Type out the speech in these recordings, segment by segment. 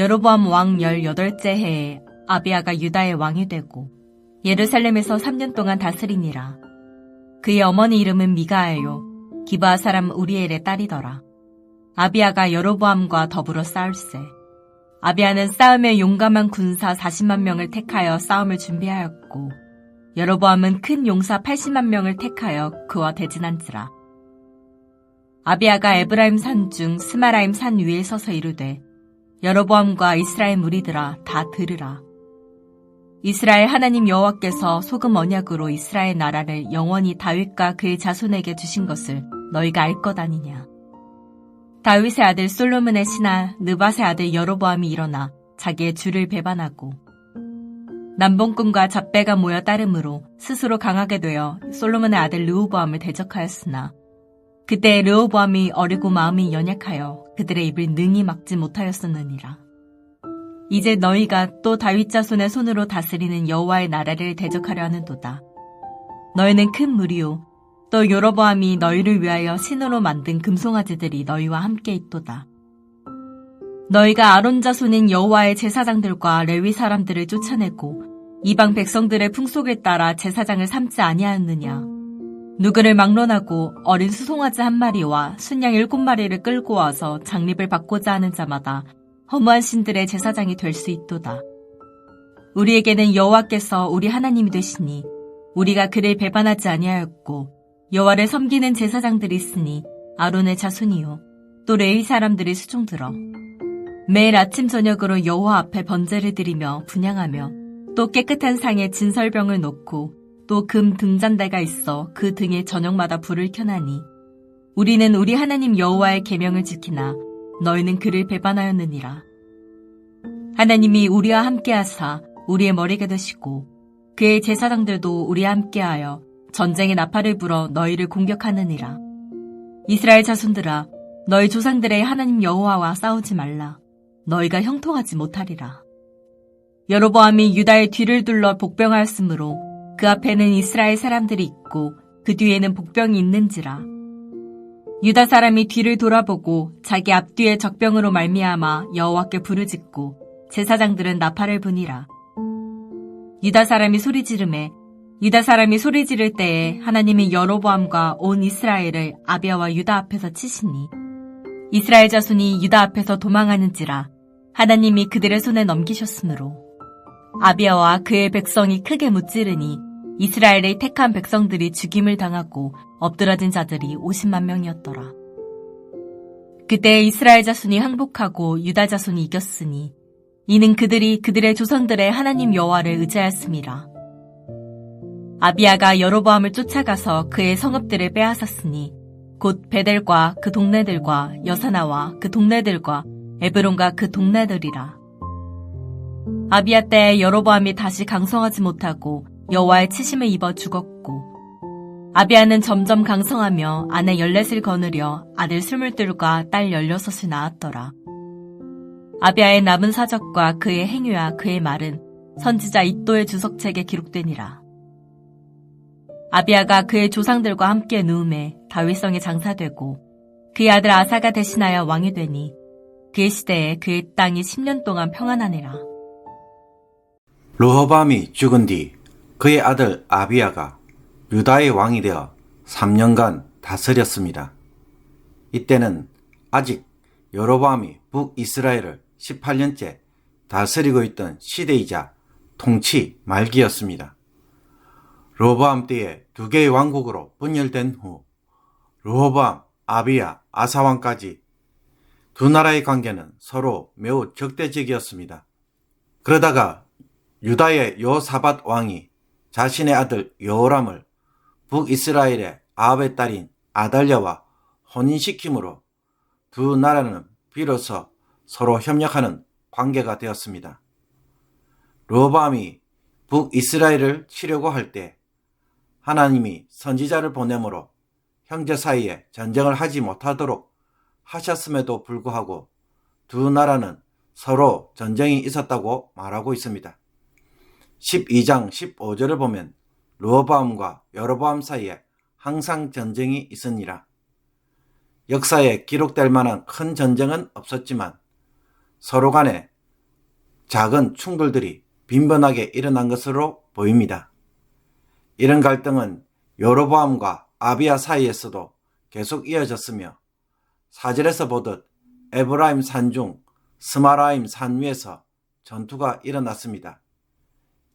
여로보암 왕 18째 해에 아비아가 유다의 왕이 되고 예루살렘에서 3년 동안 다스리니라. 그의 어머니 이름은 미가예요. 기브아 사람 우리엘의 딸이더라. 아비아가 여로보암과 더불어 싸울세. 아비아는 싸움에 용감한 군사 40만 명을 택하여 싸움을 준비하였고 여로보암은 큰 용사 80만 명을 택하여 그와 대진한지라. 아비아가 에브라임 산 중 스마라임 산 위에 서서 이르되 여로보암과 이스라엘 무리들아 다 들으라. 이스라엘 하나님 여호와께서 소금 언약으로 이스라엘 나라를 영원히 다윗과 그의 자손에게 주신 것을 너희가 알 것 아니냐. 다윗의 아들 솔로몬의 신하 느밧의 아들 여로보암이 일어나 자기의 주를 배반하고 남봉꾼과 잡배가 모여 따름으로 스스로 강하게 되어 솔로몬의 아들 르호보암을 대적하였으나 그때 르호보암이 어리고 마음이 연약하여 그들의 입을 능히 막지 못하였었느니라. 이제 너희가 또 다윗 자손의 손으로 다스리는 여호와의 나라를 대적하려 하는도다. 너희는 큰 무리요 또 여로보암이 너희를 위하여 신으로 만든 금송아지들이 너희와 함께 있도다. 너희가 아론 자손인 여호와의 제사장들과 레위 사람들을 쫓아내고 이방 백성들의 풍속을 따라 제사장을 삼지 아니하였느냐? 누구를 막론하고 어린 수송아지 한 마리와 순양 일곱 마리를 끌고 와서 장립을 받고자 하는 자마다 허무한 신들의 제사장이 될 수 있도다. 우리에게는 여호와께서 우리 하나님이 되시니 우리가 그를 배반하지 아니하였고 여호와를 섬기는 제사장들이 있으니 아론의 자손이요 또 레위 사람들이 수종들어 매일 아침 저녁으로 여호와 앞에 번제를 드리며 분양하며 또 깨끗한 상에 진설병을 놓고 또 금 등잔대가 있어 그 등에 저녁마다 불을 켜나니 우리는 우리 하나님 여호와의 계명을 지키나 너희는 그를 배반하였느니라. 하나님이 우리와 함께하사 우리의 머리가 되시고 그의 제사장들도 우리와 함께하여 전쟁의 나팔을 불어 너희를 공격하느니라. 이스라엘 자손들아 너희 조상들의 하나님 여호와와 싸우지 말라. 너희가 형통하지 못하리라. 여로보암이 유다의 뒤를 둘러 복병하였으므로 그 앞에는 이스라엘 사람들이 있고 그 뒤에는 복병이 있는지라. 유다 사람이 뒤를 돌아보고 자기 앞뒤에 적병으로 말미암아 여호와께 부르짖고 제사장들은 나팔을 부니라. 유다 사람이 소리 지르매 유다 사람이 소리 지를 때에 하나님이 여로보암과 온 이스라엘을 아비아와 유다 앞에서 치시니 이스라엘 자손이 유다 앞에서 도망하는지라 하나님이 그들의 손에 넘기셨으므로 아비아와 그의 백성이 크게 무찌르니 이스라엘의 택한 백성들이 죽임을 당하고 엎드러진 자들이 50만 명이었더라. 그때 이스라엘 자손이 항복하고 유다 자손이 이겼으니 이는 그들이 그들의 조상들의 하나님 여호와를 의지하였습니다. 아비아가 여로보암을 쫓아가서 그의 성읍들을 빼앗았으니 곧 베델과 그 동네들과 여사나와 그 동네들과 에브론과 그 동네들이라. 아비아 때 여로보암이 다시 강성하지 못하고 여호와의 치심을 입어 죽었고 아비아는 점점 강성하며 아내 열넷을 거느려 아들 스물둘과 딸 열여섯을 낳았더라. 아비아의 남은 사적과 그의 행위와 그의 말은 선지자 이또의 주석책에 기록되니라. 아비아가 그의 조상들과 함께 누움에 다윗성에 장사되고 그의 아들 아사가 대신하여 왕이 되니 그의 시대에 그의 땅이 10년 동안 평안하니라. 르호밤이 죽은 뒤 그의 아들 아비아가 유다의 왕이 되어 3년간 다스렸습니다. 이때는 아직 여로보암이 북이스라엘을 18년째 다스리고 있던 시대이자 통치 말기였습니다. 로보암 때에 두 개의 왕국으로 분열된 후 르호보암, 아비야, 아사왕까지 두 나라의 관계는 서로 매우 적대적이었습니다. 그러다가 유다의 요사밧 왕이 자신의 아들 여호람을 북이스라엘의 아합의 딸인 아달랴와 혼인시킴으로 두 나라는 비로소 서로 협력하는 관계가 되었습니다. 로밤이 북이스라엘을 치려고 할 때 하나님이 선지자를 보내므로 형제 사이에 전쟁을 하지 못하도록 하셨음에도 불구하고 두 나라는 서로 전쟁이 있었다고 말하고 있습니다. 12장 15절을 보면 르호보암과 여로보암 사이에 항상 전쟁이 있으니라. 역사에 기록될 만한 큰 전쟁은 없었지만 서로 간에 작은 충돌들이 빈번하게 일어난 것으로 보입니다. 이런 갈등은 요로보암과 아비야 사이에서도 계속 이어졌으며 사절에서 보듯 에브라임 산 중 스마라임 산 위에서 전투가 일어났습니다.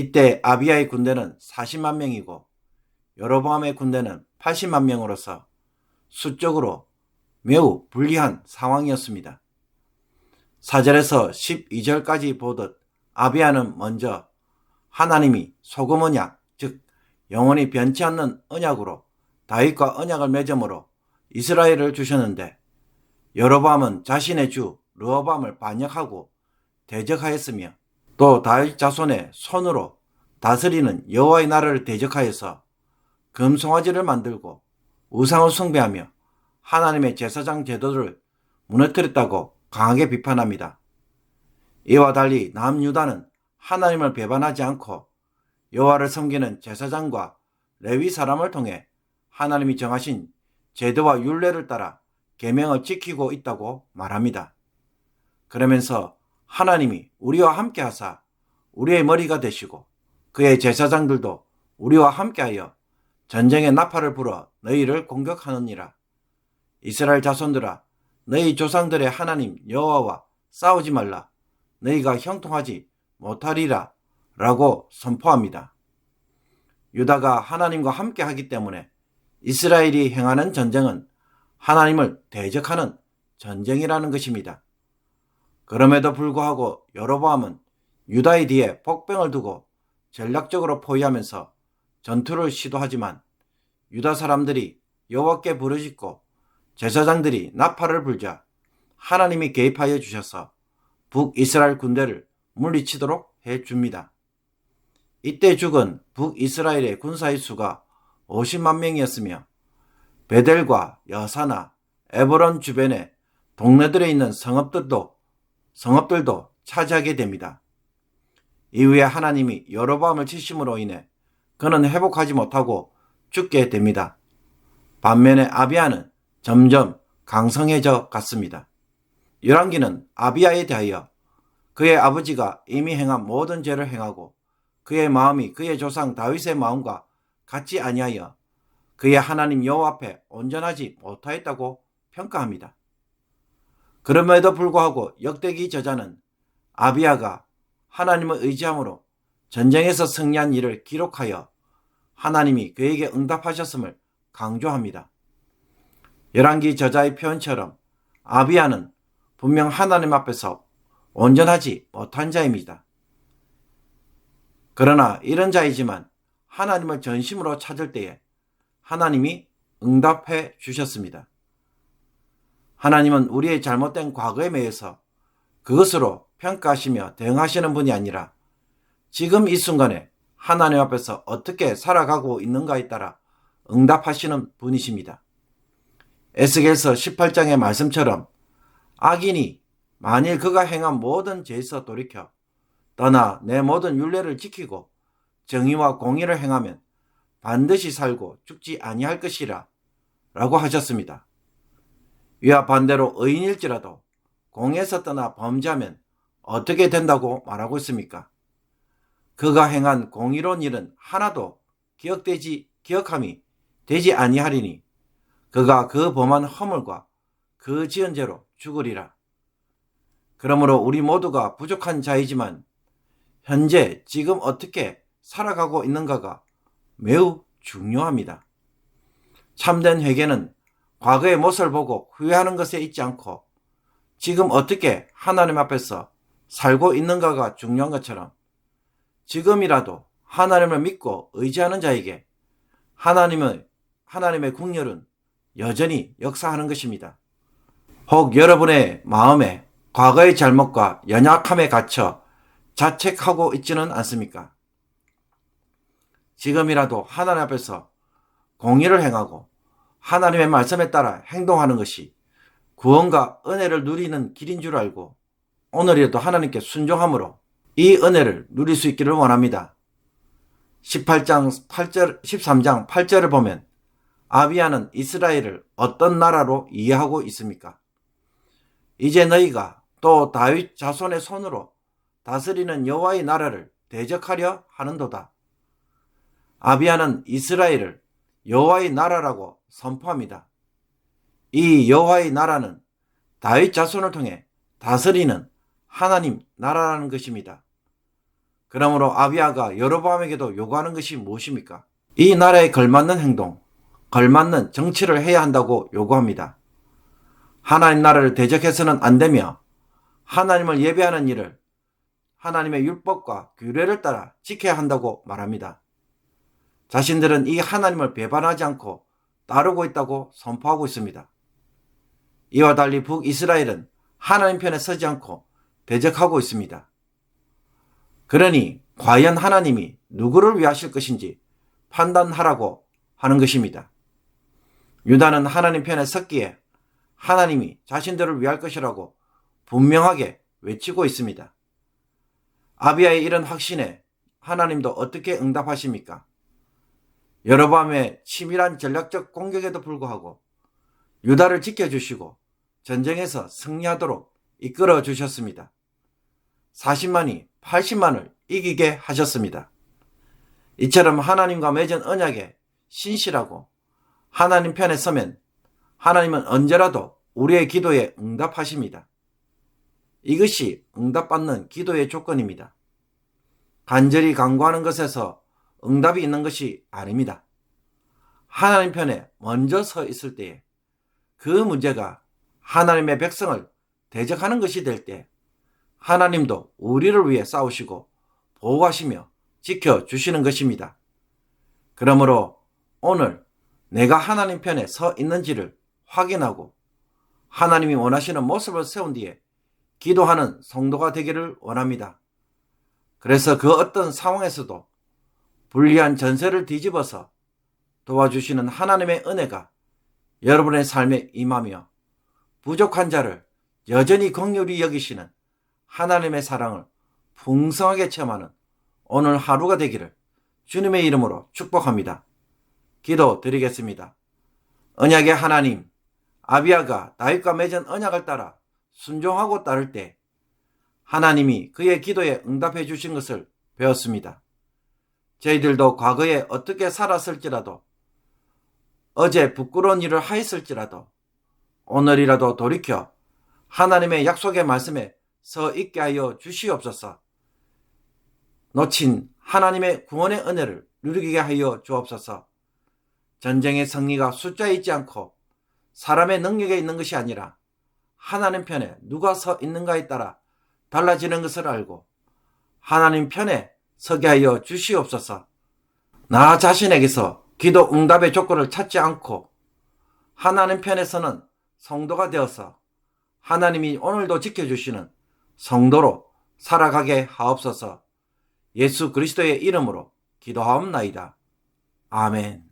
이때 아비야의 군대는 40만 명이고 여로보암의 군대는 80만 명으로서 수적으로 매우 불리한 상황이었습니다. 사절에서 12절까지 보듯 아비야는 먼저 하나님이 소금 언약, 즉 영원히 변치 않는 언약으로 다윗과 언약을 맺음으로 이스라엘을 주셨는데 여로보암은 자신의 주 르호밤을 반역하고 대적하였으며 또 다윗 자손의 손으로 다스리는 여호와의 나라를 대적하여서 금송아지를 만들고 우상을 숭배하며 하나님의 제사장 제도를 무너뜨렸다고 강하게 비판합니다. 이와 달리 남유다는 하나님을 배반하지 않고 여호와를 섬기는 제사장과 레위 사람을 통해 하나님이 정하신 제도와 율례를 따라 계명을 지키고 있다고 말합니다. 그러면서 하나님이 우리와 함께 하사 우리의 머리가 되시고 그의 제사장들도 우리와 함께하여 전쟁의 나팔을 불어 너희를 공격하느니라. 이스라엘 자손들아 너희 조상들의 하나님 여호와와 싸우지 말라. 너희가 형통하지 못하리라. 라고 선포합니다. 유다가 하나님과 함께 하기 때문에 이스라엘이 행하는 전쟁은 하나님을 대적하는 전쟁이라는 것입니다. 그럼에도 불구하고 여로보암은 유다의 뒤에 복병을 두고 전략적으로 포위하면서 전투를 시도하지만 유다 사람들이 여호와께 부르짖고 제사장들이 나팔을 불자 하나님이 개입하여 주셔서 북이스라엘 군대를 물리치도록 해 줍니다. 이때 죽은 북이스라엘의 군사의 수가 50만 명이었으며 베델과 여사나 에브론 주변의 동네들에 있는 성읍들도 성읍들도 차지하게 됩니다. 이후에 하나님이 여로보암을 치심으로 인해 그는 회복하지 못하고 죽게 됩니다. 반면에 아비아는 점점 강성해져 갔습니다. 열왕기는 아비아에 대하여 그의 아버지가 이미 행한 모든 죄를 행하고 그의 마음이 그의 조상 다윗의 마음과 같지 아니하여 그의 하나님 여호와 앞에 온전하지 못하였다고 평가합니다. 그럼에도 불구하고 역대기 저자는 아비아가 하나님을 의지함으로 전쟁에서 승리한 일을 기록하여 하나님이 그에게 응답하셨음을 강조합니다. 열왕기 저자의 표현처럼 아비아는 분명 하나님 앞에서 온전하지 못한 자입니다. 그러나 이런 자이지만 하나님을 전심으로 찾을 때에 하나님이 응답해 주셨습니다. 하나님은 우리의 잘못된 과거에 매여서 그것으로 평가하시며 대응하시는 분이 아니라 지금 이 순간에 하나님 앞에서 어떻게 살아가고 있는가에 따라 응답하시는 분이십니다. 에스겔서 18장의 말씀처럼 악인이 만일 그가 행한 모든 죄에서 돌이켜 떠나 내 모든 윤례를 지키고 정의와 공의를 행하면 반드시 살고 죽지 아니할 것이라 라고 하셨습니다. 이와 반대로 의인일지라도 공에서 떠나 범죄하면 어떻게 된다고 말하고 있습니까? 그가 행한 공의로운 일은 하나도 기억되지 기억함이 되지 아니하리니 그가 그 범한 허물과 그 지은 죄로 죽으리라. 그러므로 우리 모두가 부족한 자이지만 현재 지금 어떻게 살아가고 있는가가 매우 중요합니다. 참된 회개는 과거의 모습을 보고 후회하는 것에 있지 않고 지금 어떻게 하나님 앞에서 살고 있는가가 중요한 것처럼 지금이라도 하나님을 믿고 의지하는 자에게 하나님의 하나님의 국렬은 여전히 역사하는 것입니다. 혹 여러분의 마음에 과거의 잘못과 연약함에 갇혀 자책하고 있지는 않습니까? 지금이라도 하나님 앞에서 공의를 행하고 하나님의 말씀에 따라 행동하는 것이 구원과 은혜를 누리는 길인 줄 알고 오늘이라도 하나님께 순종함으로 이 은혜를 누릴 수 있기를 원합니다. 18장 8절, 13장 8절을 보면 아비아는 이스라엘을 어떤 나라로 이해하고 있습니까? 이제 너희가 또 다윗 자손의 손으로 다스리는 여호와의 나라를 대적하려 하는도다. 아비야는 이스라엘을 여호와의 나라라고 선포합니다. 이 여호와의 나라는 다윗 자손을 통해 다스리는 하나님 나라라는 것입니다. 그러므로 아비야가 여로보암에게도 요구하는 것이 무엇입니까? 이 나라에 걸맞는 행동, 걸맞는 정치를 해야 한다고 요구합니다. 하나님 나라를 대적해서는 안 되며 하나님을 예배하는 일을 하나님의 율법과 규례를 따라 지켜야 한다고 말합니다. 자신들은 이 하나님을 배반하지 않고 따르고 있다고 선포하고 있습니다. 이와 달리 북이스라엘은 하나님 편에 서지 않고 대적하고 있습니다. 그러니 과연 하나님이 누구를 위하실 것인지 판단하라고 하는 것입니다. 유다는 하나님 편에 섰기에 하나님이 자신들을 위할 것이라고 분명하게 외치고 있습니다. 아비야의 이런 확신에 하나님도 어떻게 응답하십니까? 여로밤의 치밀한 전략적 공격에도 불구하고 유다를 지켜주시고 전쟁에서 승리하도록 이끌어 주셨습니다. 40만이 80만을 이기게 하셨습니다. 이처럼 하나님과 맺은 언약에 신실하고 하나님 편에 서면 하나님은 언제라도 우리의 기도에 응답하십니다. 이것이 응답받는 기도의 조건입니다. 간절히 간구하는 것에서 응답이 있는 것이 아닙니다. 하나님 편에 먼저 서 있을 때에 그 문제가 하나님의 백성을 대적하는 것이 될 때 하나님도 우리를 위해 싸우시고 보호하시며 지켜주시는 것입니다. 그러므로 오늘 내가 하나님 편에 서 있는지를 확인하고 하나님이 원하시는 모습을 세운 뒤에 기도하는 성도가 되기를 원합니다. 그래서 그 어떤 상황에서도 불리한 전세를 뒤집어서 도와주시는 하나님의 은혜가 여러분의 삶에 임하며 부족한 자를 여전히 긍휼히 여기시는 하나님의 사랑을 풍성하게 체험하는 오늘 하루가 되기를 주님의 이름으로 축복합니다. 기도 드리겠습니다. 언약의 하나님, 아비아가 다윗과 맺은 언약을 따라 순종하고 따를 때 하나님이 그의 기도에 응답해 주신 것을 배웠습니다. 저희들도 과거에 어떻게 살았을지라도 어제 부끄러운 일을 하였을지라도 오늘이라도 돌이켜 하나님의 약속의 말씀에 서 있게 하여 주시옵소서. 놓친 하나님의 구원의 은혜를 누리게 하여 주옵소서. 전쟁의 승리가 숫자에 있지 않고 사람의 능력에 있는 것이 아니라 하나님 편에 누가 서 있는가에 따라 달라지는 것을 알고 하나님 편에 서게 하여 주시옵소서. 나 자신에게서 기도 응답의 조건을 찾지 않고 하나님 편에서는 성도가 되어서 하나님이 오늘도 지켜주시는 성도로 살아가게 하옵소서 예수 그리스도의 이름으로 기도하옵나이다. 아멘.